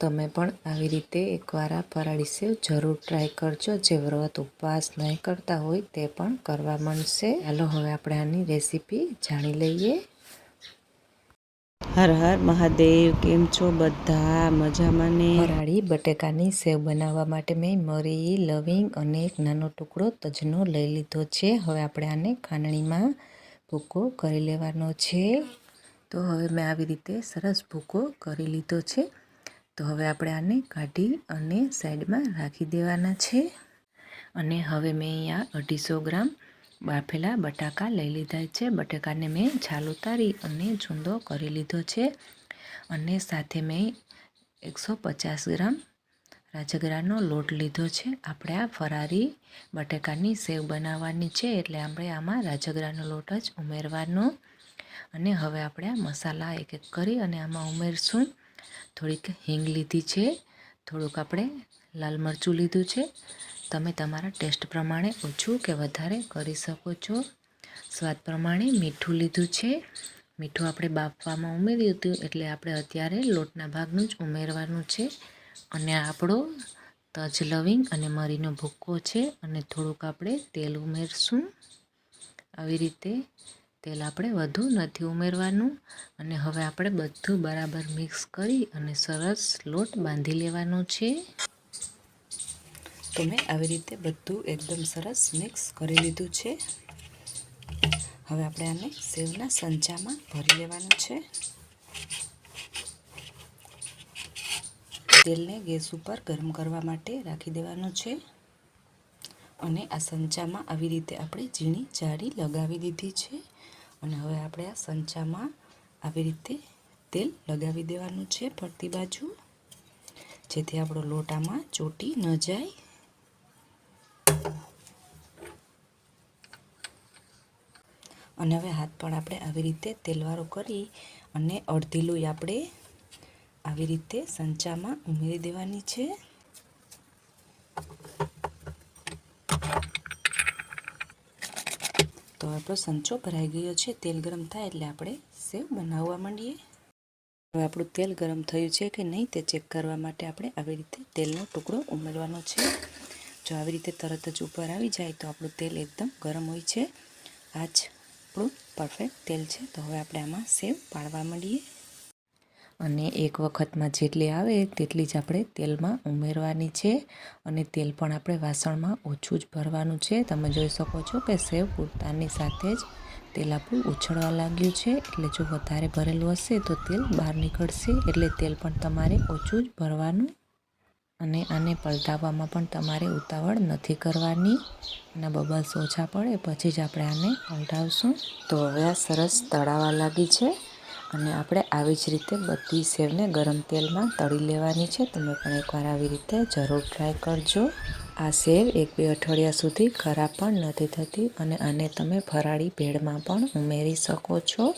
તમે પણ આવી રીતે એકવાર આ પરાળીસેવ જરૂર ટ્રાય કરજો. જે વ્રત ઉપવાસ નહીં કરતા હોય તે પણ કરવા મળશે ચાલો હવે આપણે આની રેસીપી જાણી લઈએ. હર હર મહાદેવ કેમ છો બધા? મજામાં ને? ફરાળી બટેકાની સેવ બનાવવા માટે મેં મરી લવિંગ અને એક નાનો ટુકડો તજનો લઈ લીધો છે. હવે આપણે આને ખાંડણીમાં ભૂકો કરી લેવાનો છે. તો હવે મેં આવી રીતે સરસ ભૂકો કરી લીધો છે. તો હવે આપણે આને કાઢી અને સાઈડમાં રાખી દેવાના છે. અને હવે મેં અહીંયા અઢીસો ગ્રામ બાફેલા બટાકા લઈ લીધા છે. બટાકાને મેં છાલ ઉતારી અને ચૂંદો કરી લીધો છે. અને સાથે મેં એકસો પચાસ ગ્રામ રાજગરાનો લોટ લીધો છે. આપણે આ ફરારી બટાકાની સેવ બનાવવાની છે એટલે આપણે આમાં રાજગરાનો લોટ જ ઉમેરવાનો. અને હવે આપણે આ મસાલા એક એક કરી અને આમાં ઉમેરશું. થોડીક હિંગ લીધી છે, થોડુંક આપણે લાલ મરચું લીધું છે. તમે તમારા ટેસ્ટ પ્રમાણે ઓછું કે વધારે કરી શકો છો. સ્વાદ પ્રમાણે મીઠું લીધું છે. મીઠું આપણે બાફવામાં ઉમેર્યું હતું એટલે આપણે અત્યારે લોટના ભાગનું જ ઉમેરવાનું છે. અને આપણો તજ લવિંગ અને મરીનો ભૂક્કો છે અને થોડુંક આપણે તેલ ઉમેરશું. આવી રીતે તેલ આપણે વધુ નથી ઉમેરવાનું અને હવે આપણે બધું બરાબર મિક્સ કરી અને સરસ લોટ બાંધી લેવાનો છે. તો મેં આવી રીતે બધું એકદમ સરસ મિક્સ કરી લીધું છે. હવે આપણે આને સેવના સંચામાં ભરી લેવાનું છે. તેલને ગેસ ઉપર ગરમ કરવા માટે રાખી દેવાનું છે. અને આ સંચામાં આવી રીતે આપણે ઝીણી જાળી લગાવી દીધી છે. અને હવે આપણે આ સંચામાં આવી રીતે તેલ લગાવી દેવાનું છે ફરતી બાજુ, જેથી આપણો લોટામાં ચોટી ન જાય. અને હવે હાથ પણ આપણે આવી રીતે તેલવાળો કરી અને અડધી લોહી આપણે આવી રીતે સંચામાં ઉમેરી દેવાની છે. તો આપણો સંચો ભરાઈ ગયો છે. તેલ ગરમ થાય એટલે આપણે સેવ બનાવવા માંડીએ. હવે આપણું તેલ ગરમ થયું છે કે નહીં તે ચેક કરવા માટે આપણે આવી રીતે તેલનો ટુકડો ઉમેરવાનો છે. જો આવી રીતે તરત જ ઉપર આવી જાય તો આપણું તેલ એકદમ ગરમ હોય છે. આ જ આપણું પરફેક્ટ તેલ છે. તો હવે આપણે આમાં સેવ પાડવા માંડીએ. અને એક વખતમાં જેટલી આવે તેટલી જ આપણે તેલમાં ઉમેરવાની છે. અને તેલ પણ આપણે વાસણમાં ઓછું જ ભરવાનું છે. તમે જોઈ શકો છો કે સેવ પૂરતાની સાથે જ તેલ આપણું ઉછળવા લાગ્યું છે. એટલે જો વધારે ભરેલું હશે તો તેલ બહાર નીકળશે. એટલે તેલ પણ તમારે ઓછું જ ભરવાનું. અને આને પલટાવવામાં પણ તમારે ઉતાવળ નથી કરવાની. અને બબલ્સ ઓછા પડે, પછી જ આપણે આને પલટાવશું. તો હવે આ સરસ તળાવા લાગી છે. અને આપણે આવી જ રીતે બધી સેવને ગરમ તેલમાં તળી લેવાની છે. તમે પણ એકવાર આવી રીતે જરૂર ટ્રાય કરજો. આ સેવ એક બે અઠવાડિયા સુધી ખરાબ પણ નથી થતી અને આને તમે ફરાળી ભેળમાં પણ ઉમેરી શકો છો.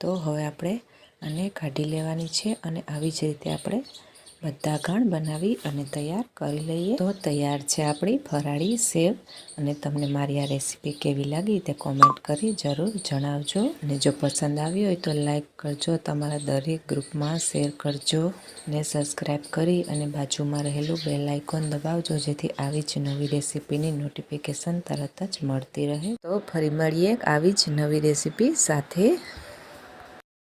તો હવે આપણે આને કાઢી લેવાની છે અને આવી જ રીતે આપણે બધા ગણ બનાવી અને તૈયાર કરી લઈએ. તો તૈયાર છે આપણી ફરાળી સેવ. અને તમને મારી આ રેસીપી કેવી લાગી તે કોમેન્ટ કરી જરૂર જણાવજો. અને જો પસંદ આવી હોય તો લાઈક કરજો. તમારા દરેક ગ્રુપમાં શેર કરજો. ને સબસ્ક્રાઈબ કરી અને બાજુમાં રહેલું બેલ આઇકોન દબાવજો. જેથી આવી જ નવી રેસીપીની નોટિફિકેશન તરત જ મળતી રહે. તો ફરી મળીએ આવી જ નવી રેસીપી સાથે.